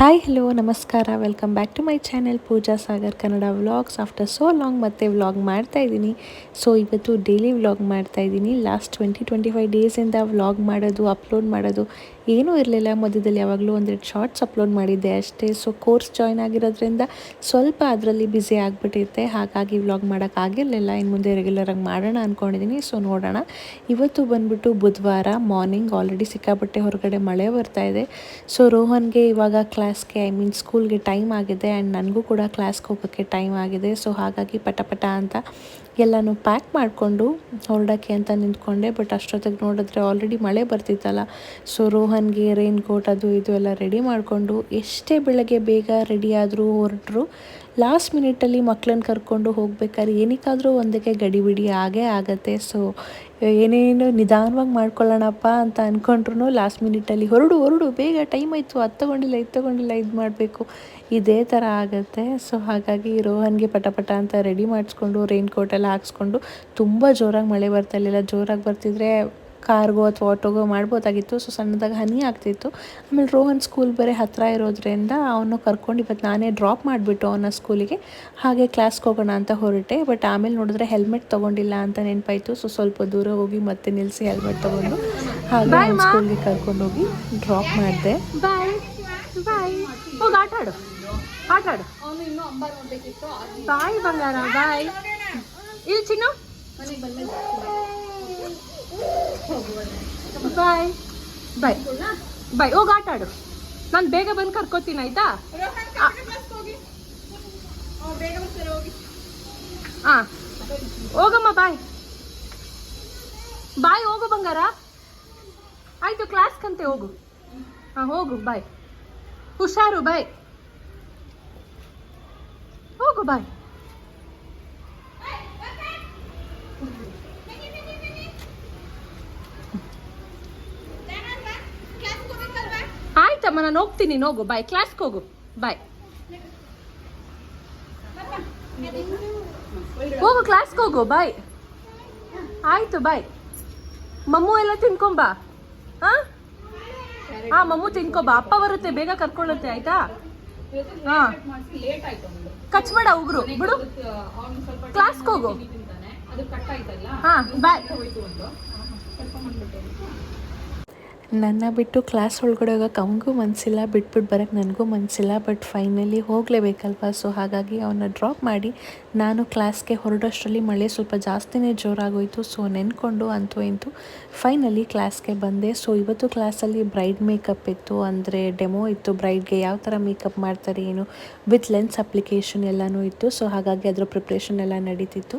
Hi hello ನಮಸ್ಕಾರ welcome back to my channel Pooja Sagar Kannada vlogs after so long ಮತ್ತೆ vlog ಮಾಡ್ತಾ ಇದ್ದೀನಿ so ಇವತ್ತು daily vlog ಮಾಡ್ತಾ ಇದ್ದೀನಿ ಲಾಸ್ಟ್ ಟ್ವೆಂಟಿ ಟ್ವೆಂಟಿ ಫೈವ್ ಡೇಸಿಂದ ವ್ಲಾಗ್ ಮಾಡೋದು ಅಪ್ಲೋಡ್ ಮಾಡೋದು ಏನೂ ಇರಲಿಲ್ಲ ಮಧ್ಯದಲ್ಲಿ, ಯಾವಾಗಲೂ ಒಂದೆರಡು ಶಾರ್ಟ್ಸ್ ಅಪ್ಲೋಡ್ ಮಾಡಿದ್ದೆ ಅಷ್ಟೇ. ಸೊ ಕೋರ್ಸ್ ಜಾಯ್ನ್ ಆಗಿರೋದ್ರಿಂದ ಸ್ವಲ್ಪ ಅದರಲ್ಲಿ ಬ್ಯುಸಿ ಆಗಿಬಿಟ್ಟಿರುತ್ತೆ. ಹಾಗಾಗಿ ವ್ಲಾಗ್ ಮಾಡೋಕ್ಕಾಗಿರಲಿಲ್ಲ ಇನ್ನು ಮುಂದೆ ರೆಗ್ಯುಲರಾಗಿ ಮಾಡೋಣ ಅಂದ್ಕೊಂಡಿದ್ದೀನಿ ಸೊ ನೋಡೋಣ. ಇವತ್ತು ಬಂದ್ಬಿಟ್ಟು ಬುಧವಾರ ಮಾರ್ನಿಂಗ್ ಆಲ್ರೆಡಿ ಸಿಕ್ಕಾಪಟ್ಟೆ ಹೊರಗಡೆ ಮಳೆ ಬರ್ತಾ ಇದೆ. ಸೊ ರೋಹನ್ಗೆ ಇವಾಗ ಕ್ಲಾಸ್ಗೆ ಐ ಮೀನ್ ಸ್ಕೂಲ್ಗೆ ಟೈಮ್ ಆಗಿದೆ. ಆ್ಯಂಡ್ ನನಗೂ ಕೂಡ ಕ್ಲಾಸ್ಗೆ ಹೋಗೋಕ್ಕೆ ಟೈಮ್ ಆಗಿದೆ. ಸೊ ಹಾಗಾಗಿ ಪಟ ಪಟ ಅಂತ ಎಲ್ಲನೂ ಪ್ಯಾಕ್ ಮಾಡಿಕೊಂಡು ಹೊರಡೋಕ್ಕೆ ಅಂತ ನಿಂತ್ಕೊಂಡೆ ಬಟ್ ಅಷ್ಟೊತ್ತಿಗೆ ನೋಡಿದ್ರೆ ಆಲ್ರೆಡಿ ಮಳೆ ಬರ್ತಿತ್ತಲ್ಲ. ಸೊ ರೋಹನ್ಗೆ ರೈನ್ ಕೋಟ್ ಅದು ಇದು ಎಲ್ಲ ರೆಡಿ ಮಾಡಿಕೊಂಡು ಎಷ್ಟೇ ಬೆಳಗ್ಗೆ ಬೇಗ ರೆಡಿ ಆದರೂ ಹೊರಟರು ಲಾಸ್ಟ್ ಮಿನಿಟಲ್ಲಿ ಮಕ್ಕಳನ್ನ ಕರ್ಕೊಂಡು ಹೋಗ್ಬೇಕಾದ್ರೆ ಏನಕ್ಕಾದರೂ ಒಂದಕ್ಕೆ ಗಡಿಬಿಡಿ ಆಗೇ ಆಗತ್ತೆ. ಸೊ ಏನೇನು ನಿಧಾನವಾಗಿ ಮಾಡ್ಕೊಳ್ಳೋಣಪ್ಪ ಅಂತ ಅಂದ್ಕೊಂಡ್ರು ಲಾಸ್ಟ್ ಮಿನಿಟಲ್ಲಿ ಹೊರಡು ಹೊರಡು, ಬೇಗ ಟೈಮ್ ಆಯಿತು ಅದು ತೊಗೊಂಡಿಲ್ಲ ಇದು ತೊಗೊಂಡಿಲ್ಲ ಇದು ಮಾಡಬೇಕು. ಇದೇ ಥರ ಆಗುತ್ತೆ. ಸೊ ಹಾಗಾಗಿ ರೋಹನ್ಗೆ ಪಟ ಪಟ ಅಂತ ರೆಡಿ ಮಾಡಿಸ್ಕೊಂಡು ರೈನ್ ಹಾಕ್ಸ್ಕೊಂಡು ತುಂಬ ಜೋರಾಗಿ ಮಳೆ ಬರ್ತಾ ಇರಲಿಲ್ಲ. ಜೋರಾಗಿ ಬರ್ತಿದ್ರೆ ಕಾರ್ಗೋ ಅಥವಾ ಆಟೋಗೋ ಮಾಡ್ಬೋದಾಗಿತ್ತು. ಸೊ ಸಣ್ಣದಾಗಿ ಹನಿ ಆಗ್ತಿತ್ತು. ಆಮೇಲೆ ರೋಹನ್ ಸ್ಕೂಲ್ ಬೇರೆ ಹತ್ತಿರ ಇರೋದ್ರಿಂದ ಅವನು ಕರ್ಕೊಂಡು ಇವತ್ತು ನಾನೇ ಡ್ರಾಪ್ ಮಾಡಿಬಿಟ್ಟು ಅವನ ಸ್ಕೂಲಿಗೆ ಹಾಗೆ ಕ್ಲಾಸ್ಗೆ ಹೋಗೋಣ ಅಂತ ಹೊರಟೆ. ಬಟ್ ಆಮೇಲೆ ನೋಡಿದ್ರೆ ಹೆಲ್ಮೆಟ್ ತೊಗೊಂಡಿಲ್ಲ ಅಂತ ನೆನಪಾಯಿತು. ಸೊ ಸ್ವಲ್ಪ ದೂರ ಹೋಗಿ ಮತ್ತೆ ನಿಲ್ಲಿಸಿ ಹೆಲ್ಮೆಟ್ ತೊಗೊಂಡು ಹಾಗೆ ಸ್ಕೂಲಿಗೆ ಸ್ಕೂಲ್ಗೆ ಕರ್ಕೊಂಡೋಗಿ ಡ್ರಾಪ್ ಮಾಡಿದೆ. ಬಾಯ್ ಬಂಗಾರ. ಬಾಯ್ ಇಲ್ಲಿ ಚಿನ್ನು. ಬಾಯ್. ಬಾಯ್. ಬಾಯ್. ಹೋಗಿ ಆಟ ಆಡು. ನಾನು ಬೇಗ ಬಂದು ಕರ್ಕೋತೀನಿ ಆಯ್ತಾ? ಹಾ ಹೋಗಮ್ಮ ಬಾಯ್. ಬಾಯ್ ಹೋಗು ಬಂಗಾರ. ಆಯ್ತು ಕ್ಲಾಸ್ಗಂತೆ ಹೋಗು. ಹಾಂ ಹೋಗು ಬಾಯ್. ಹುಷಾರು ಬಾಯ್. ಹೋಗು ಬಾಯ್. ಆಯ್ತಮ್ಮ ನಾನು ಹೋಗ್ತೀನಿ. ಹೋಗು ಬಾಯ್. ಕ್ಲಾಸ್ಗೆ ಹೋಗು. ಬಾಯ್. ಹೋಗು ಕ್ಲಾಸ್ಗೆ ಹೋಗು. ಬಾಯ್. ಆಯ್ತು ಬಾಯ್. ಮಮ್ಮು ಎಲ್ಲ ತಿನ್ಕೊಂಬಾ ಹಾ? ಹಾಂ ಮಮ್ಮು ತಿನ್ಕೊಬಾ. ಅಪ್ಪ ಬರುತ್ತೆ ಬೇಗ ಕರ್ಕೊಳ್ಳುತ್ತೆ ಆಯ್ತಾ? ಹಾ. ಕಚ್ಬೇಡ ಉಗ್ರು. ಬಿಡು. ಕ್ಲಾಸ್ಗೆ ಹೋಗು. ಹಾ ಬಾಯ್. ನನ್ನ ಬಿಟ್ಟು ಕ್ಲಾಸ್ ಒಳಗಡೆ ಹೋಗೋಕೆ ಅವನಿಗೂ ಮನಸ್ಸಿಲ್ಲ ಬಿಟ್ಬಿಟ್ಟು ಬರೋಕ್ಕೆ ನನಗೂ ಮನಸ್ಸಿಲ್ಲ ಬಟ್ ಫೈನಲಿ ಹೋಗಲೇಬೇಕಲ್ವ? ಸೊ ಹಾಗಾಗಿ ಅವನ್ನ ಡ್ರಾಪ್ ಮಾಡಿ ನಾನು ಕ್ಲಾಸ್ಗೆ ಹೊರಡೋಷ್ಟರಲ್ಲಿ ಮಳೆ ಸ್ವಲ್ಪ ಜಾಸ್ತಿನೇ ಜೋರಾಗೋಯಿತು. ಸೊ ನೆನ್ಕೊಂಡು ಅಂತೂ ಇಂತು ಫೈನಲಿ ಕ್ಲಾಸ್ಗೆ ಬಂದೆ. ಸೊ ಇವತ್ತು ಕ್ಲಾಸಲ್ಲಿ ಬ್ರೈಡ್ ಮೇಕಪ್ ಇತ್ತು. ಅಂದರೆ ಡೆಮೋ ಇತ್ತು. ಬ್ರೈಡ್ಗೆ ಯಾವ ಥರ ಮೇಕಪ್ ಮಾಡ್ತಾರೆ ಏನು ವಿತ್ ಲೆನ್ಸ್ ಅಪ್ಲಿಕೇಶನ್ ಎಲ್ಲನೂ ಇತ್ತು. ಸೊ ಹಾಗಾಗಿ ಅದರ ಪ್ರಿಪ್ರೇಷನ್ ಎಲ್ಲ ನಡೀತಿತ್ತು.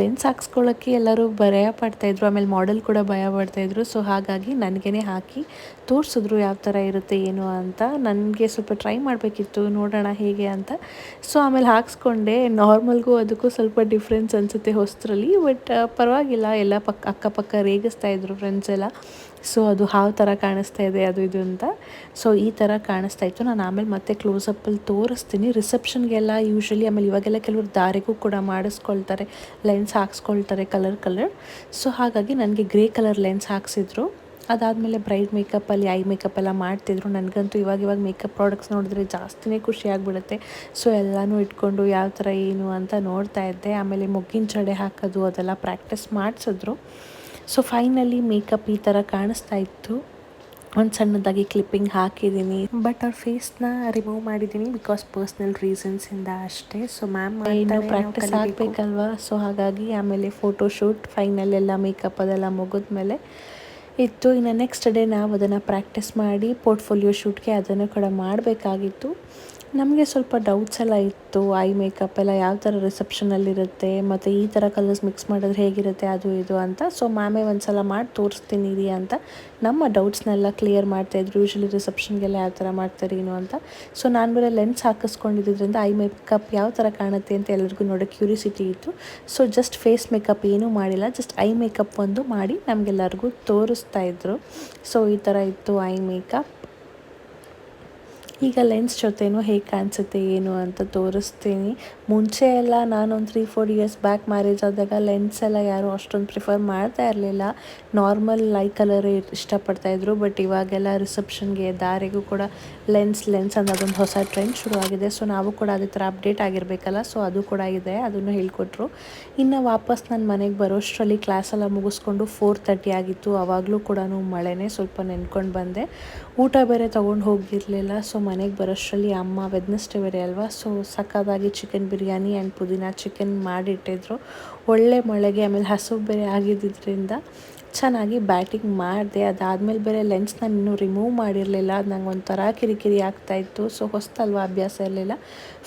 ಲೆನ್ಸ್ ಹಾಕ್ಸ್ಕೊಳ್ಳೋಕ್ಕೆ ಎಲ್ಲರೂ ಭಯ ಪಡ್ತಾಯಿದ್ರು ಆಮೇಲೆ ಮಾಡೆಲ್ ಕೂಡ ಭಯ ಪಡ್ತಾಯಿದ್ರು ಸೊ ಹಾಗಾಗಿ ನನಗೇ ಹಾಕಿ ತೋರಿಸಿದ್ರು ಯಾವ ಥರ ಇರುತ್ತೆ ಏನು ಅಂತ. ನನಗೆ ಸ್ವಲ್ಪ ಟ್ರೈ ಮಾಡಬೇಕಿತ್ತು, ನೋಡೋಣ ಹೇಗೆ ಅಂತ. ಸೊ ಆಮೇಲೆ ಹಾಕ್ಸ್ಕೊಂಡೆ. ನಾರ್ಮಲ್ಗೂ ಅದಕ್ಕೂ ಸ್ವಲ್ಪ ಡಿಫ್ರೆನ್ಸ್ ಅನಿಸುತ್ತೆ ಹೊಸ್ತ್ರಲ್ಲಿ ಬಟ್ ಪರವಾಗಿಲ್ಲ. ಎಲ್ಲ ಪಕ್ಕ ಅಕ್ಕಪಕ್ಕ ರೇಗಿಸ್ತಾ ಇದ್ರು ಫ್ರೆಂಡ್ಸ್ ಎಲ್ಲ. ಸೊ ಅದು ಹಾವು ಥರ ಕಾಣಿಸ್ತಾ ಇದೆ, ಅದು ಇದು ಅಂತ. ಸೊ ಈ ಥರ ಕಾಣಿಸ್ತಾ ಇತ್ತು. ನಾನು ಆಮೇಲೆ ಮತ್ತೆ ಕ್ಲೋಸಪ್ಪಲ್ಲಿ ತೋರಿಸ್ತೀನಿ. ರಿಸೆಪ್ಷನ್ಗೆಲ್ಲ ಯೂಶ್ವಲಿ ಆಮೇಲೆ ಇವಾಗೆಲ್ಲ ಕೆಲವರು ದಾರಿಗೂ ಕೂಡ ಮಾಡಿಸ್ಕೊಳ್ತಾರೆ. ಲೆನ್ಸ್ ಹಾಕ್ಸ್ಕೊಳ್ತಾರೆ ಕಲರ್ ಕಲರ್ ಸೊ ಹಾಗಾಗಿ ನನಗೆ ಗ್ರೇ ಕಲರ್ ಲೆನ್ಸ್ ಹಾಕ್ಸಿದ್ರು. ಅದಾದಮೇಲೆ ಬ್ರೈಡ್ ಮೇಕಪ್ಪಲ್ಲಿ ಐ ಮೇಕಪ್ ಎಲ್ಲ ಮಾಡ್ತಿದ್ರು. ನನಗಂತೂ ಇವಾಗ ಇವಾಗ ಮೇಕಪ್ ಪ್ರಾಡಕ್ಟ್ಸ್ ನೋಡಿದ್ರೆ ಜಾಸ್ತಿನೇ ಖುಷಿ ಆಗಿಬಿಡುತ್ತೆ. ಸೊ ಎಲ್ಲನೂ ಇಟ್ಕೊಂಡು ಯಾವ ಥರ ಏನು ಅಂತ ನೋಡ್ತಾ ಇದ್ದೆ. ಆಮೇಲೆ ಮೊಗ್ಗಿನ ಚಡೆ ಹಾಕೋದು ಅದೆಲ್ಲ ಪ್ರಾಕ್ಟೀಸ್ ಮಾಡಿಸಿದ್ರು. ಸೊ ಫೈನಲಿ ಮೇಕಪ್ ಈ ಥರ ಕಾಣಿಸ್ತಾ ಇತ್ತು. ಒಂದು ಸಣ್ಣದಾಗಿ ಕ್ಲಿಪ್ಪಿಂಗ್ ಹಾಕಿದ್ದೀನಿ. ಬಟ್ ಅವ್ರ ಫೇಸ್ನ ರಿಮೂವ್ ಮಾಡಿದ್ದೀನಿ ಬಿಕಾಸ್ ಪರ್ಸ್ನಲ್ ರೀಸನ್ಸಿಂದ ಅಷ್ಟೇ. ಸೊ ಮ್ಯಾಮ್ ಇನ್ನೂ ಪ್ರಾಕ್ಟೀಸ್ ಆಗಬೇಕಲ್ವಾ? ಸೊ ಹಾಗಾಗಿ ಆಮೇಲೆ ಫೋಟೋಶೂಟ್ ಫೈನಲ್ ಎಲ್ಲ ಮೇಕಪ್ ಅದೆಲ್ಲ ಮುಗಿದ್ಮೇಲೆ ಇತ್ತು. ಇನ್ನು ನೆಕ್ಸ್ಟ್ ಡೇ ನಾವು ಅದನ್ನು ಪ್ರಾಕ್ಟೀಸ್ ಮಾಡಿ ಪೋರ್ಟ್ಫೋಲಿಯೋ ಶೂಟ್ಗೆ ಅದನ್ನು ಕೂಡ ಮಾಡಬೇಕಾಗಿತ್ತು. ನಮಗೆ ಸ್ವಲ್ಪ ಡೌಟ್ಸ್ ಎಲ್ಲ ಇತ್ತು. ಐ ಮೇಕಪ್ ಎಲ್ಲ ಯಾವ ಥರ ರಿಸೆಪ್ಷನಲ್ಲಿರುತ್ತೆ ಮತ್ತು ಈ ಥರ ಕಲರ್ಸ್ ಮಿಕ್ಸ್ ಮಾಡಿದ್ರೆ ಹೇಗಿರುತ್ತೆ, ಅದು ಇದು ಅಂತ. ಸೊ ಮ್ಯಾಮೇ ಒಂದು ಸಲ ಮಾಡಿ ತೋರಿಸ್ತೀನಿ ರೀ ಅಂತ. ನಮ್ಮ ಡೌಟ್ಸ್ನೆಲ್ಲ ಕ್ಲಿಯರ್ ಮಾಡ್ತಾಯಿದ್ರು ಯೂಶ್ವಲಿ ರಿಸೆಪ್ಷನ್ಗೆಲ್ಲ ಯಾವ ಥರ ಮಾಡ್ತಾರೆ ಏನು ಅಂತ. ಸೊ ನಾನು ಬೇರೆ ಲೆನ್ಸ್ ಹಾಕಿಸ್ಕೊಂಡಿದ್ದರಿಂದ ಐ ಮೇಕಪ್ ಯಾವ ಥರ ಕಾಣುತ್ತೆ ಅಂತ ಎಲ್ಲರಿಗೂ ನೋಡೋ ಕ್ಯೂರಿಸಿಟಿ ಇತ್ತು. ಸೊ ಜಸ್ಟ್ ಫೇಸ್ ಮೇಕಪ್ ಏನೂ ಮಾಡಿಲ್ಲ. ಜಸ್ಟ್ ಐ ಮೇಕಪ್ ಒಂದು ಮಾಡಿ ನಮಗೆಲ್ಲರಿಗೂ ತೋರಿಸ್ತಾ ಇದ್ರು. ಸೊ ಈ ಥರ ಇತ್ತು ಐ ಮೇಕಪ್ ಈಗ ಲೆನ್ಸ್ ಜೊತೆನೂ ಹೇಗೆ ಕಾಣಿಸುತ್ತೆ, ಏನು ಅಂತ ತೋರಿಸ್ತೀನಿ. ಮುಂಚೆ ಎಲ್ಲ ನಾನೊಂದು three four years back marriage ಆದಾಗ ಲೆನ್ಸ್ ಎಲ್ಲ ಯಾರು ಅಷ್ಟೊಂದು ಪ್ರಿಫರ್ ಮಾಡ್ತಾ ಇರಲಿಲ್ಲ. ನಾರ್ಮಲ್ ಲೈ ಕಲರ್ ಇಷ್ಟಪಡ್ತಾಯಿದ್ರು ಬಟ್ ಇವಾಗೆಲ್ಲ ರಿಸೆಪ್ಷನ್ಗೆ ದಾರಿಗೂ ಕೂಡ ಲೆನ್ಸ್ ಲೆನ್ಸ್ ಅನ್ನೋದೊಂದು ಹೊಸ ಟ್ರೆಂಡ್ ಶುರುವಾಗಿದೆ ಸೊ ನಾವು ಕೂಡ ಅದೇ ಥರ ಅಪ್ಡೇಟ್ ಆಗಿರಬೇಕಲ್ಲ ಸೊ ಅದು ಕೂಡ ಇದೆ, ಅದನ್ನು ಹೇಳ್ಕೊಟ್ರು. ಇನ್ನು ವಾಪಸ್ ನನ್ನ ಮನೆಗೆ ಬರೋಷ್ಟರಲ್ಲಿ ಕ್ಲಾಸೆಲ್ಲ ಮುಗಿಸ್ಕೊಂಡು ಫೋರ್ ತರ್ಟಿ ಆಗಿತ್ತು. ಆವಾಗಲೂ ಕೂಡ ಮಳೆನೇ ಸ್ವಲ್ಪ ನೆನ್ಕೊಂಡು ಬಂದೆ. ಊಟ ಬೇರೆ ತೊಗೊಂಡು ಹೋಗಿರಲಿಲ್ಲ ಸೊ ಮನೆಗೆ ಬರೋಷ್ಟರಲ್ಲಿ ಅಮ್ಮ ವೆದ್ನೆಸ್ಡೇ ಬೇರೆ ಅಲ್ವಾ? ಸೊ ಸಕ್ಕದಾಗಿ ಚಿಕನ್ ಬಿರಿಯಾನಿ ಆ್ಯಂಡ್ ಪುದೀನ ಚಿಕನ್ ಮಾಡಿಟ್ಟಿದ್ರು. ಒಳ್ಳೆ ಮಳೆಗೆ, ಆಮೇಲೆ ಹಸು ಬೇರೆ ಆಗಿದ್ದರಿಂದ ಚೆನ್ನಾಗಿ ಬ್ಯಾಟಿಂಗ್ ಮಾಡಿದೆ, ಅದಾದಮೇಲೆ ಬೇರೆ ಲೆನ್ಸ್ ನಾನು ಇನ್ನೂ ರಿಮೂವ್ ಮಾಡಿರಲಿಲ್ಲ. ಅದು ನಂಗೆ ಒಂಥರ ಕಿರಿಕಿರಿ ಆಗ್ತಾಯಿತ್ತು ಸೊ ಹೊಸ್ತಲ್ವ ಅಭ್ಯಾಸ ಇರಲಿಲ್ಲ.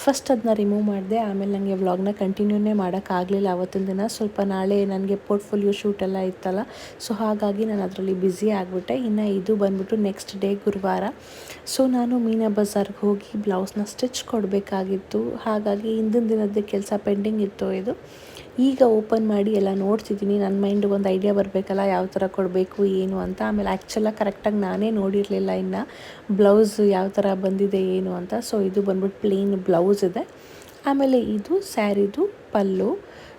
ಫಸ್ಟ್ ಅದನ್ನ ರಿಮೂವ್ ಮಾಡಿದೆ. ಆಮೇಲೆ ನನಗೆ ವ್ಲಾಗ್ನ ಕಂಟಿನ್ಯೂನೇ ಮಾಡೋಕ್ಕಾಗಲಿಲ್ಲ ಅವತ್ತಿನ ದಿನ. ಸ್ವಲ್ಪ ನಾಳೆ ನನಗೆ ಪೋರ್ಟ್ಫೋಲಿಯೋ ಶೂಟ್ ಎಲ್ಲ ಇತ್ತಲ್ಲ. ಸೊ ಹಾಗಾಗಿ ನಾನು ಅದರಲ್ಲಿ ಬ್ಯುಸಿ ಆಗಿಬಿಟ್ಟೆ. ಇನ್ನು ಇದು ಬಂದ್ಬಿಟ್ಟು ನೆಕ್ಸ್ಟ್ ಡೇ ಗುರುವಾರ. ಸೊ ನಾನು ಮೀನಾ ಬಜಾರ್ಗೆ ಹೋಗಿ ಬ್ಲೌಸ್ನ ಸ್ಟಿಚ್ ಕೊಡಬೇಕಾಗಿತ್ತು. ಹಾಗಾಗಿ ಹಿಂದಿನ ದಿನದ ಕೆಲಸ ಪೆಂಡಿಂಗ್ ಇತ್ತು ಇದು. ಈಗ ಓಪನ್ ಮಾಡಿ ಎಲ್ಲ ನೋಡ್ತಿದ್ದೀನಿ. ನನ್ನ ಮೈಂಡಿಗೆ ಒಂದು ಐಡಿಯಾ ಬರಬೇಕಲ್ಲ, ಯಾವ ಥರ ಕೊಡಬೇಕು, ಏನು ಅಂತ. ಆಮೇಲೆ ಆ್ಯಕ್ಚುಲಾಗಿ ಕರೆಕ್ಟಾಗಿ ನಾನೇ ನೋಡಿರಲಿಲ್ಲ ಇನ್ನು. ಬ್ಲೌಸ್ ಯಾವ ಥರ ಬಂದಿದೆ, ಏನು ಅಂತ. ಸೊ ಇದು ಬಂದ್ಬಿಟ್ಟು ಪ್ಲೇನ್ ಬ್ಲೌಸ್ ಇದೆ. ಆಮೇಲೆ ಇದು ಸ್ಯಾರಿದು ಪಲ್ಲು.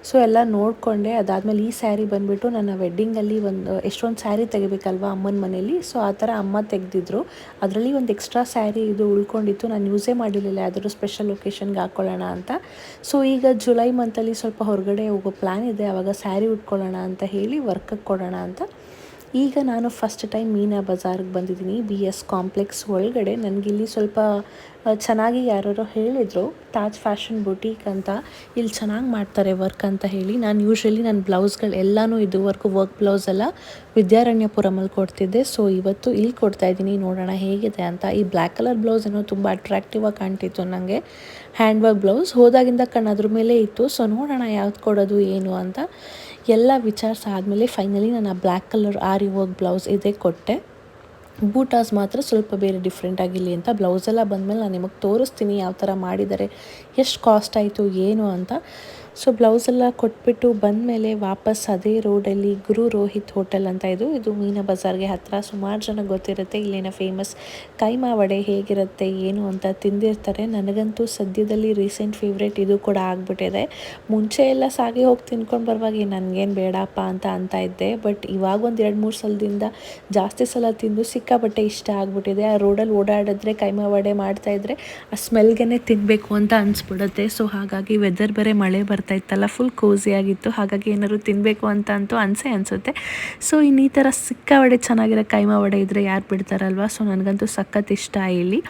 ಸೊ ಎಲ್ಲ ನೋಡಿಕೊಂಡೆ. ಅದಾದಮೇಲೆ ಈ ಸ್ಯಾರಿ ಬಂದುಬಿಟ್ಟು ನನ್ನ ವೆಡ್ಡಿಂಗಲ್ಲಿ ಒಂದು, ಎಷ್ಟೊಂದು ಸ್ಯಾರಿ ತೆಗಿಬೇಕಲ್ವ ಅಮ್ಮನ ಮನೇಲಿ. ಸೊ ಆ ಥರ ಅಮ್ಮ ತೆಗೆದಿದ್ರು. ಅದರಲ್ಲಿ ಒಂದು ಎಕ್ಸ್ಟ್ರಾ ಸ್ಯಾರಿ ಇದು ಉಳ್ಕೊಂಡಿತ್ತು. ನಾನು ಯೂಸೇ ಮಾಡಿರಲಿಲ್ಲ. ಯಾವುದಾದ್ರು ಸ್ಪೆಷಲ್ ಲೊಕೇಶನ್ಗೆ ಹಾಕ್ಕೊಳ್ಳೋಣ ಅಂತ. ಸೊ ಈಗ ಜುಲೈ ಮಂತಲ್ಲಿ ಸ್ವಲ್ಪ ಹೊರಗಡೆ ಹೋಗೋ ಪ್ಲ್ಯಾನ್ ಇದೆ. ಆವಾಗ ಸ್ಯಾರಿ ಉಟ್ಕೊಳ್ಳೋಣ ಅಂತ ಹೇಳಿ ವರ್ಕಿಗೆ ಕೊಡೋಣ ಅಂತ. ಈಗ ನಾನು ಫಸ್ಟ್ ಟೈಮ್ ಮೀನಾ ಬಜಾರ್ಗೆ ಬಂದಿದ್ದೀನಿ ಬಿ ಎಸ್ ಕಾಂಪ್ಲೆಕ್ಸ್ ಒಳಗಡೆ. ನನಗಿಲ್ಲಿ ಸ್ವಲ್ಪ ಚೆನ್ನಾಗಿ ಯಾರೋ ಹೇಳಿದರು, ತಾಜ್ ಫ್ಯಾಷನ್ ಬುಟೀಕ್ ಅಂತ. ಇಲ್ಲಿ ಚೆನ್ನಾಗಿ ಮಾಡ್ತಾರೆ ವರ್ಕ್ ಅಂತ ಹೇಳಿ. ನಾನು ಯೂಶ್ವಲಿ ನನ್ನ ಬ್ಲೌಸ್ಗಳು ಎಲ್ಲನೂ ಇದುವರೆಗೂ ವರ್ಕ್ ಬ್ಲೌಸ್ ಎಲ್ಲ ವಿದ್ಯಾರಣ್ಯಪುರಮಲ್ಲಿ ಕೊಡ್ತಿದ್ದೆ. ಸೊ ಇವತ್ತು ಇಲ್ಲಿ ಕೊಡ್ತಾ ಇದ್ದೀನಿ. ನೋಡೋಣ ಹೇಗಿದೆ ಅಂತ. ಈ ಬ್ಲ್ಯಾಕ್ ಕಲರ್ ಬ್ಲೌಸ್ ಏನೋ ತುಂಬ ಅಟ್ರಾಕ್ಟಿವ್ ಆಗಿ ಕಾಣ್ತಿತ್ತು ನನಗೆ ಹ್ಯಾಂಡ್ ವರ್ಕ್ ಬ್ಲೌಸ್ ಹೋದಾಗಿಂದ ಕಣ್ಣು ಅದ್ರ ಮೇಲೆ ಇತ್ತು. ಸೊ ನೋಡೋಣ ಯಾವ್ದು ಕೊಡೋದು, ಏನು ಅಂತ. ಎಲ್ಲ ವಿಚಾರಿಸ ಆದಮೇಲೆ ಫೈನಲಿ ನಾನು ಆ black colour aari work blouse ಇದೇ ಕೊಟ್ಟೆ. ಬೂಟಾಸ್ ಮಾತ್ರ ಸ್ವಲ್ಪ ಬೇರೆ ಡಿಫ್ರೆಂಟ್ ಆಗಿರಲಿ ಅಂತ. ಬ್ಲೌಸೆಲ್ಲ ಬಂದಮೇಲೆ ನಾನು ನಿಮಗೆ ತೋರಿಸ್ತೀನಿ ಯಾವ ಥರ ಮಾಡಿದ್ದಾರೆ ಎಷ್ಟು ಕಾಸ್ಟ್ ಆಯಿತು, ಏನು ಅಂತ. ಸೊ ಬ್ಲೌಸ್ ಎಲ್ಲ ಕೊಟ್ಬಿಟ್ಟು ಬಂದಮೇಲೆ ವಾಪಸ್ ಅದೇ ರೋಡಲ್ಲಿ ಗುರು ರೋಹಿತ್ ಹೋಟೆಲ್ ಅಂತ ಇದು. ಇದು ಮೀನ ಬಜಾರ್ಗೆ ಹತ್ತಿರ ಸುಮಾರು ಜನ ಗೊತ್ತಿರುತ್ತೆ ಇಲ್ಲಿನ ಫೇಮಸ್ ಕೈಮಾ ವಡೆ ಹೇಗಿರುತ್ತೆ, ಏನು ಅಂತ ತಿಂದಿರ್ತಾರೆ. ನನಗಂತೂ ಸದ್ಯದಲ್ಲಿ ರೀಸೆಂಟ್ ಫೇವ್ರೇಟ್ ಇದು ಕೂಡ ಆಗಿಬಿಟ್ಟಿದೆ. ಮುಂಚೆ ಎಲ್ಲ ಸಾಗಿ ಹೋಗಿ ತಿನ್ಕೊಂಡು ಬರುವಾಗ ನನಗೇನು ಬೇಡಪ್ಪ ಅಂತ ಅಂತ ಇದ್ದೆ. ಬಟ್ ಇವಾಗ ಒಂದು ಎರಡು ಮೂರು ಸಲದಿಂದ ಜಾಸ್ತಿ ಸಲ ತಿಂದು ಸಿಕ್ಕಾಪಟ್ಟೆ ಇಷ್ಟ ಆಗಿಬಿಟ್ಟಿದೆ. ಆ ರೋಡಲ್ಲಿ ಓಡಾಡಿದ್ರೆ, ಕೈಮಾ ವಡೆ ಮಾಡ್ತಾಯಿದ್ರೆ ಆ ಸ್ಮೆಲ್ಗೆ ತಿನ್ನಬೇಕು ಅಂತ ಅನಿಸ್ಬಿಡುತ್ತೆ. ಸೊ ಹಾಗಾಗಿ ವೆದರ್ ಬೇರೆ ಮಳೆ ಬರ್ತಾ ಇತ್ತಲ್ಲ ಫುಲ್ ಕೋಸಿ ಆಗಿತ್ತು. ಹಾಗಾಗಿ ಏನಾದ್ರು ತಿನ್ನಬೇಕು ಅಂತ ಅಂತೂ ಅನಿಸೇ ಅನಿಸುತ್ತೆ. ಸೊ ಇನ್ನು ಈ ಥರ ಸಿಕ್ಕ ವಡೆ ಚೆನ್ನಾಗಿರೋ ಕೈಮಾ ವಡೆ ಇದ್ದರೆ ಯಾರು ಬಿಡ್ತಾರಲ್ವ? ಸೊ ನನಗಂತೂ ಸಖತ್ ಇಷ್ಟ ಇಲ್ಲಿ.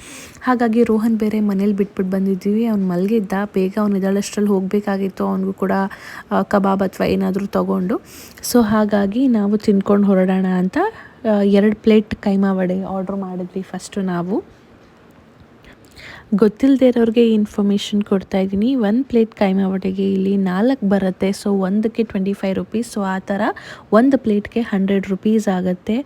ಹಾಗಾಗಿ ರೋಹನ್ ಬೇರೆ ಮನೇಲಿ ಬಿಟ್ಬಿಟ್ಟು ಬಂದಿದ್ದೀವಿ. ಅವ್ನು ಮಲಗಿದ್ದ. ಬೇಗ ಅವ್ನು ಇದಳಷ್ಟರಲ್ಲಿ ಹೋಗಬೇಕಾಗಿತ್ತು. ಅವನಿಗೂ ಕೂಡ ಕಬಾಬ್ ಅಥವಾ ಏನಾದರೂ ತೊಗೊಂಡು. ಸೊ ಹಾಗಾಗಿ ನಾವು ತಿನ್ಕೊಂಡು ಹೊರಡೋಣ ಅಂತ ಎರಡು ಪ್ಲೇಟ್ ಕೈಮಾ ವಡೆ ಆರ್ಡ್ರ್ ಮಾಡಿದ್ವಿ ಫಸ್ಟು ನಾವು. ಗೊತ್ತಿಲ್ಲದೆ ಇರೋರಿಗೆ ಇನ್ಫಾರ್ಮೇಷನ್ ಕೊಡ್ತಾ ಇದ್ದೀನಿ. ಒಂದು ಪ್ಲೇಟ್ ಕೈಮಾ ವಡೆಗೆ ಇಲ್ಲಿ ನಾಲ್ಕು ಬರುತ್ತೆ. ಸೊ ಒಂದಕ್ಕೆ ಟ್ವೆಂಟಿ ಫೈವ್ ರುಪೀಸ್ ಸೊ ಆ ಥರ ಒಂದು ಪ್ಲೇಟ್ಗೆ ಹಂಡ್ರೆಡ್ ರುಪೀಸ್ ಆಗುತ್ತೆ.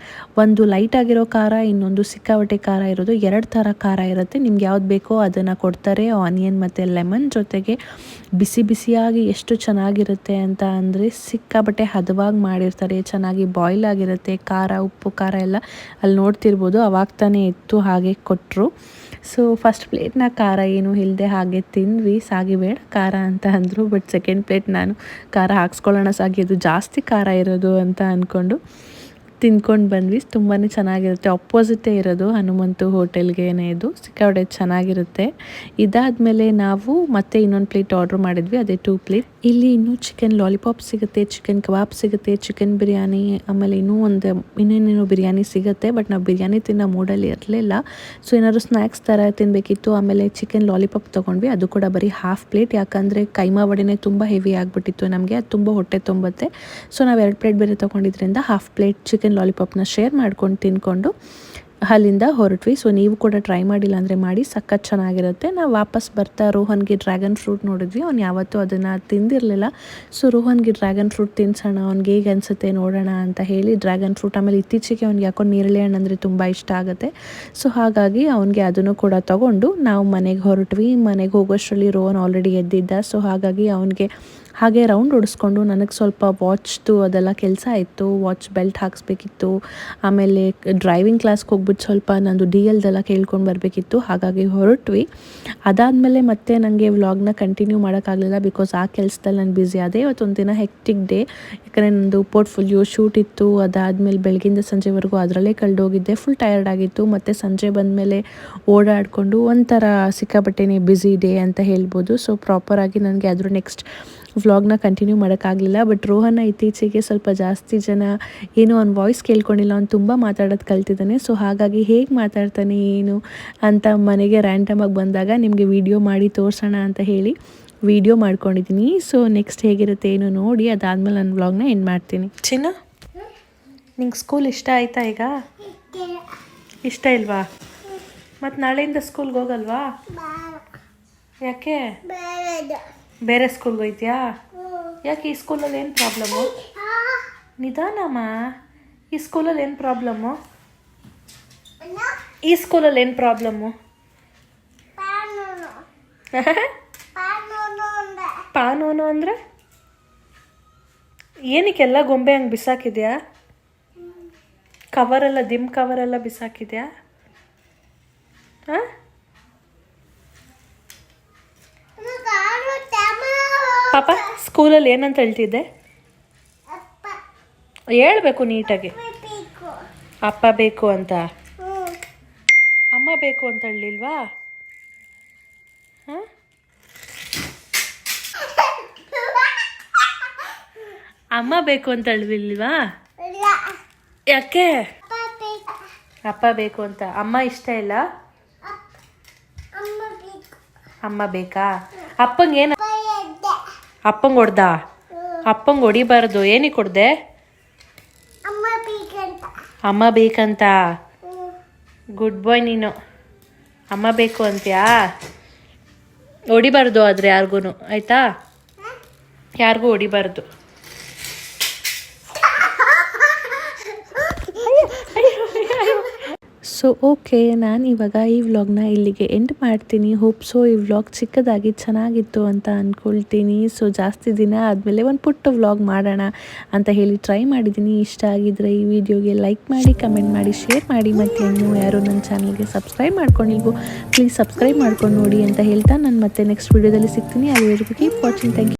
ಒಂದು ಲೈಟ್ ಆಗಿರೋ ಖಾರ, ಇನ್ನೊಂದು ಸಿಕ್ಕಾವಟೆ ಖಾರ ಇರೋದು, ಎರಡು ಥರ ಖಾರ ಇರುತ್ತೆ. ನಿಮ್ಗೆ ಯಾವ್ದು ಬೇಕೋ ಅದನ್ನು ಕೊಡ್ತಾರೆ. ಆನಿಯನ್ ಮತ್ತು ಲೆಮನ್ ಜೊತೆಗೆ ಬಿಸಿ ಬಿಸಿಯಾಗಿ ಎಷ್ಟು ಚೆನ್ನಾಗಿರುತ್ತೆ ಅಂತ ಅಂದರೆ ಸಿಕ್ಕಾಬಟ್ಟೆ ಹದವಾಗಿ ಮಾಡಿರ್ತಾರೆ. ಚೆನ್ನಾಗಿ ಬಾಯ್ಲ್ ಆಗಿರುತ್ತೆ. ಖಾರ, ಉಪ್ಪು, ಖಾರ ಎಲ್ಲ ಅಲ್ಲಿ ನೋಡ್ತಿರ್ಬೋದು. ಅವಾಗ ತಾನೇ ಇತ್ತು ಹಾಗೆ ಕೊಟ್ಟರು ಸೊ ಫಸ್ಟ್ ಪ್ಲೇಟ್ನ ಖಾರ ಏನು ಇಲ್ಲದೆ ಹಾಗೆ ತಿಂದ್ವಿ. ಸಾಗಿ ಬೇಡ, ಖಾರ ಅಂತ ಅಂದರು ಬಟ್ ಸೆಕೆಂಡ್ ಪ್ಲೇಟ್ ನಾನು ಖಾರ ಹಾಕ್ಸ್ಕೊಳ್ಳೋಣ ಸಾಗಿ. ಅದು ಜಾಸ್ತಿ ಖಾರ ಇರೋದು ಅಂತ ಅಂದ್ಕೊಂಡು ತಿಂದ್ಕೊಂಡು ಬಂದ್ವಿ. ತುಂಬಾ ಚೆನ್ನಾಗಿರುತ್ತೆ. ಅಪೋಸಿಟೇ ಇರೋದು ಹನುಮಂತು ಹೋಟೆಲ್ಗೇನೆ ಇದು. ಸಿಕ್ಕಾಪಟ್ಟೆ ಚೆನ್ನಾಗಿರುತ್ತೆ. ಇದಾದಮೇಲೆ ನಾವು ಮತ್ತೆ ಇನ್ನೊಂದು ಪ್ಲೇಟ್ ಆರ್ಡ್ರ್ ಮಾಡಿದ್ವಿ. ಅದೇ ಟೂ ಪ್ಲೇಟ್ ಇಲ್ಲಿ ಇನ್ನೂ ಚಿಕನ್ ಲಾಲಿಪಾಪ್ ಸಿಗುತ್ತೆ ಚಿಕನ್ ಕಬಾಬ್ ಸಿಗುತ್ತೆ ಚಿಕನ್ ಬಿರಿಯಾನಿ, ಆಮೇಲೆ ಇನ್ನೂ ಒಂದು, ಇನ್ನೇನೇನೋ ಬಿರಿಯಾನಿ ಸಿಗುತ್ತೆ ಬಟ್ ನಾವು ಬಿರಿಯಾನಿ ತಿನ್ನೋ ಮೂಡಲ್ಲಿ ಇರಲಿಲ್ಲ ಸೊ ಏನಾದ್ರು ಸ್ನ್ಯಾಕ್ಸ್ ಥರ ತಿನ್ನಬೇಕಿತ್ತು ಆಮೇಲೆ ಚಿಕನ್ ಲಾಲಿಪಾಪ್ ತೊಗೊಂಡ್ವಿ. ಅದು ಕೂಡ ಬರೀ ಹಾಫ್ ಪ್ಲೇಟ್ ಯಾಕಂದರೆ ಕೈಮಾ ವಡೆನೇ ತುಂಬ ಹೆವಿ ಆಗಿಬಿಟ್ಟಿತ್ತು ನಮಗೆ. ಅದು ತುಂಬ ಹೊಟ್ಟೆ ತುಂಬುತ್ತೆ. ಸೊ ನಾವು ಎರಡು ಪ್ಲೇಟ್ ಬೇರೆ ತೊಗೊಂಡಿದ್ರಿಂದ ಹಾಫ್ ಪ್ಲೇಟ್ ಚಿಕನ್ ಲಾಲಿಪಾಪ್ನ ಶೇರ್ ಮಾಡ್ಕೊಂಡು ತಿನ್ಕೊಂಡು ಅಲ್ಲಿಂದ ಹೊರಟ್ವಿ. ಸೊ ನೀವು ಕೂಡ ಟ್ರೈ ಮಾಡಿಲ್ಲ ಅಂದರೆ ಮಾಡಿ, ಸಖತ್ ಚೆನ್ನಾಗಿರುತ್ತೆ. ನಾವು ವಾಪಸ್ ಬರ್ತಾ ರೋಹನ್ಗೆ ಡ್ರ್ಯಾಗನ್ ಫ್ರೂಟ್ ನೋಡಿದ್ವಿ. ಅವ್ನು ಯಾವತ್ತೂ ಅದನ್ನು ತಿಂದಿರಲಿಲ್ಲ. ಸೊ ರೋಹನ್ಗೆ ಡ್ರ್ಯಾಗನ್ ಫ್ರೂಟ್ ತಿನ್ಸೋಣ, ಅವ್ನಿಗೆ ಹೇಗೆ ಅನಿಸುತ್ತೆ ನೋಡೋಣ ಅಂತ ಹೇಳಿ ಡ್ರ್ಯಾಗನ್ ಫ್ರೂಟ್ ಆಮೇಲೆ ಇತ್ತೀಚೆಗೆ ಅವ್ನಿಗೆ ಯಾಕೋ ನೀರಳೆ ಹಣ್ಣು ಅಂದರೆ ತುಂಬ ಇಷ್ಟ ಆಗುತ್ತೆ. ಸೊ ಹಾಗಾಗಿ ಅವನಿಗೆ ಅದನ್ನು ಕೂಡ ತಗೊಂಡು ನಾವು ಮನೆಗೆ ಹೊರಟ್ವಿ. ಮನೆಗೆ ಹೋಗೋಷ್ಟರಲ್ಲಿ ರೋಹನ್ ಆಲ್ರೆಡಿ ಎದ್ದಿದ್ದ. ಸೊ ಹಾಗಾಗಿ ಅವನಿಗೆ ಹಾಗೆ ರೌಂಡ್ ಹೊಡಿಸ್ಕೊಂಡು ನನಗೆ ಸ್ವಲ್ಪ ವಾಚ್ದು ಅದೆಲ್ಲ ಕೆಲಸ ಇತ್ತು. ವಾಚ್ ಬೆಲ್ಟ್ ಹಾಕಿಸ್ಬೇಕಿತ್ತು. ಆಮೇಲೆ ಡ್ರೈವಿಂಗ್ ಕ್ಲಾಸ್ಗೆ ಹೋಗ್ಬಿಟ್ಟು ಸ್ವಲ್ಪ ನಂದು ಡಿ ಎಲ್ದೆಲ್ಲ ಕೇಳ್ಕೊಂಡು ಬರಬೇಕಿತ್ತು. ಹಾಗಾಗಿ ಹೊರಟ್ವಿ. ಅದಾದಮೇಲೆ ಮತ್ತೆ ನನಗೆ ವ್ಲಾಗ್ನ ಕಂಟಿನ್ಯೂ ಮಾಡೋಕ್ಕಾಗಲಿಲ್ಲ ಬಿಕಾಸ್ ಆ ಕೆಲಸದಲ್ಲಿ ನಾನು ಬ್ಯುಸಿ ಆದೆ. ಇವತ್ತೊಂದು ದಿನ ಹೆಕ್ಟಿಕ್ ಡೇ ಯಾಕಂದರೆ ನಂದು ಪೋರ್ಟ್ಫೋಲಿಯೋ ಶೂಟ್ ಇತ್ತು. ಅದಾದಮೇಲೆ ಬೆಳಗಿಂದ ಸಂಜೆವರೆಗೂ ಅದರಲ್ಲೇ ಕಳೆದೋಗಿದ್ದೆ. ಫುಲ್ ಟಯರ್ಡ್ ಆಗಿತ್ತು. ಮತ್ತು ಸಂಜೆ ಬಂದಮೇಲೆ ಓಡಾಡಿಕೊಂಡು ಒಂಥರ ಸಿಕ್ಕಾಪಟ್ಟೆನೇ ಬ್ಯುಸಿ ಡೇ ಅಂತ ಹೇಳ್ಬೋದು. ಸೊ ಪ್ರಾಪರಾಗಿ ನನಗೆ ಅದ್ರ ನೆಕ್ಸ್ಟ್ ವ್ಲಾಗ್ನ ಕಂಟಿನ್ಯೂ ಮಾಡೋಕ್ಕಾಗಲಿಲ್ಲ ಬಟ್ ರೋಹನ ಇತ್ತೀಚೆಗೆ ಸ್ವಲ್ಪ ಜಾಸ್ತಿ ಜನ ಏನು ಅವ್ನ ವಾಯ್ಸ್ ಕೇಳ್ಕೊಂಡಿಲ್ಲ ಅವ್ನು ತುಂಬ ಮಾತಾಡೋದು ಕಲ್ತಿದ್ದಾನೆ. ಸೊ ಹಾಗಾಗಿ ಹೇಗೆ ಮಾತಾಡ್ತಾನೆ ಏನು ಅಂತ ಮನೆಗೆ ರ್ಯಾಂಡಮಾಗಿ ಬಂದಾಗ ನಿಮಗೆ ವಿಡಿಯೋ ಮಾಡಿ ತೋರಿಸೋಣ ಅಂತ ಹೇಳಿ ವಿಡಿಯೋ ಮಾಡ್ಕೊಂಡಿದ್ದೀನಿ ಸೊ ನೆಕ್ಸ್ಟ್ ಹೇಗಿರುತ್ತೆ ಏನು ನೋಡಿ ಅದಾದಮೇಲೆ ನಾನು ವ್ಲಾಗ್ನ ಎಂಡ್ ಮಾಡ್ತೀನಿ. ಚಿನ್ನ ನಿಂಗೆ ಸ್ಕೂಲ್ ಇಷ್ಟ ಆಯ್ತಾ ಈಗ? ಇಷ್ಟ ಇಲ್ವಾ? ಮತ್ತು ನಾಳೆಯಿಂದ ಸ್ಕೂಲ್ಗೆ ಹೋಗಲ್ವಾ? ಯಾಕೆ? ಬೇರೆ ಸ್ಕೂಲ್ಗೆ ಹೋಯ್ತೀಯಾ? ಯಾಕೆ ಈ ಸ್ಕೂಲಲ್ಲಿ ಏನು ಪ್ರಾಬ್ಲಮ್ಮು ನಿಧಾನಮ್ಮ. ಈ ಸ್ಕೂಲಲ್ಲಿ ಏನು ಪ್ರಾಬ್ಲಮ್ಮು ಈ ಸ್ಕೂಲಲ್ಲಿ ಏನು ಪ್ರಾಬ್ಲಮ್ಮು ಪಾನೋನು. ಅಂದರೆ? ಏನಕ್ಕೆಲ್ಲ ಗೊಂಬೆ ಹಂಗೆ ಬಿಸಾಕಿದ್ಯಾ? ಕವರೆಲ್ಲ ದಿಮ್ ಕವರೆಲ್ಲ ಬಿಸಾಕಿದ್ಯಾ? ಹಾಂ? ಪಾಪ ಸ್ಕೂಲಲ್ಲಿ ಏನಂತ ಹೇಳ್ತಿದ್ದೆ? ಹೇಳ್ಬೇಕು ನೀಟಾಗಿ. ಅಪ್ಪ ಬೇಕು. ಅಂತ. ಅಮ್ಮ ಬೇಕು ಅಂತ ಹೇಳಿಲ್ವಾ ಹಾಂ? ಅಮ್ಮ ಬೇಕು ಅಂತ ಹೇಳಿಲ್ವಾ ಯಾಕೆ? ಅಪ್ಪ ಬೇಕು. ಅಂತ. ಅಮ್ಮ ಇಷ್ಟ ಇಲ್ಲ? ಅಮ್ಮ ಬೇಕಾ? ಅಪ್ಪಂಗೆ ಏನು ಅಪ್ಪಂಗೆ ಹೊಡ್ದ? ಅಪ್ಪಂಗೆ ಹೊಡಿಬಾರ್ದು. ಏನಕ್ಕೆ ಕೊಡ್ದೆ? ಅಮ್ಮ ಬೇಕಂತ. ಗುಡ್ ಬಾಯ್ ನೀನು. ಅಮ್ಮ ಬೇಕು ಅಂತ್ಯಾ? ಹೊಡಿಬಾರ್ದು ಆದರೆ ಯಾರಿಗೂ ಆಯಿತಾ? ಯಾರಿಗೂ ಹೊಡಿಬಾರ್ದು. ಸೊ ಓಕೆ ನಾನು ಇವಾಗ ಈ ವ್ಲಾಗ್ನ ಇಲ್ಲಿಗೆ ಎಂಡ್ ಮಾಡ್ತೀನಿ. ಹೋಪ್ ಸೊ ಈ ವ್ಲಾಗ್ ಚಿಕ್ಕದಾಗಿ ಚೆನ್ನಾಗಿತ್ತು ಅಂತ ಅಂದ್ಕೊಳ್ತೀನಿ ಸೊ ಜಾಸ್ತಿ ದಿನ ಆದಮೇಲೆ ಒಂದು ಪುಟ್ಟ ವ್ಲಾಗ್ ಮಾಡೋಣ ಅಂತ ಹೇಳಿ ಟ್ರೈ ಮಾಡಿದ್ದೀನಿ. ಇಷ್ಟ ಆಗಿದ್ರೆ ಈ ವಿಡಿಯೋಗೆ ಲೈಕ್ ಮಾಡಿ ಕಮೆಂಟ್ ಮಾಡಿ ಶೇರ್ ಮಾಡಿ. ಮತ್ತು ಇನ್ನೂ ಯಾರು ನನ್ನ ಚಾನಲ್ಗೆ ಸಬ್ಸ್ಕ್ರೈಬ್ ಮಾಡ್ಕೊಂಡಿಲ್ವೋ ಪ್ಲೀಸ್ ಸಬ್ಸ್ಕ್ರೈಬ್ ಮಾಡ್ಕೊಂಡು ನೋಡಿ ಅಂತ ಹೇಳ್ತಾ ನಾನು ಮತ್ತೆ ನೆಕ್ಸ್ಟ್ ವಿಡಿಯೋದಲ್ಲಿ ಸಿಗ್ತೀನಿ. ಅಲ್ಲಿವರೆಗೂ ಕೀಪ್ ವಾಚಿಂಗ್ ಥ್ಯಾಂಕ್ ಯು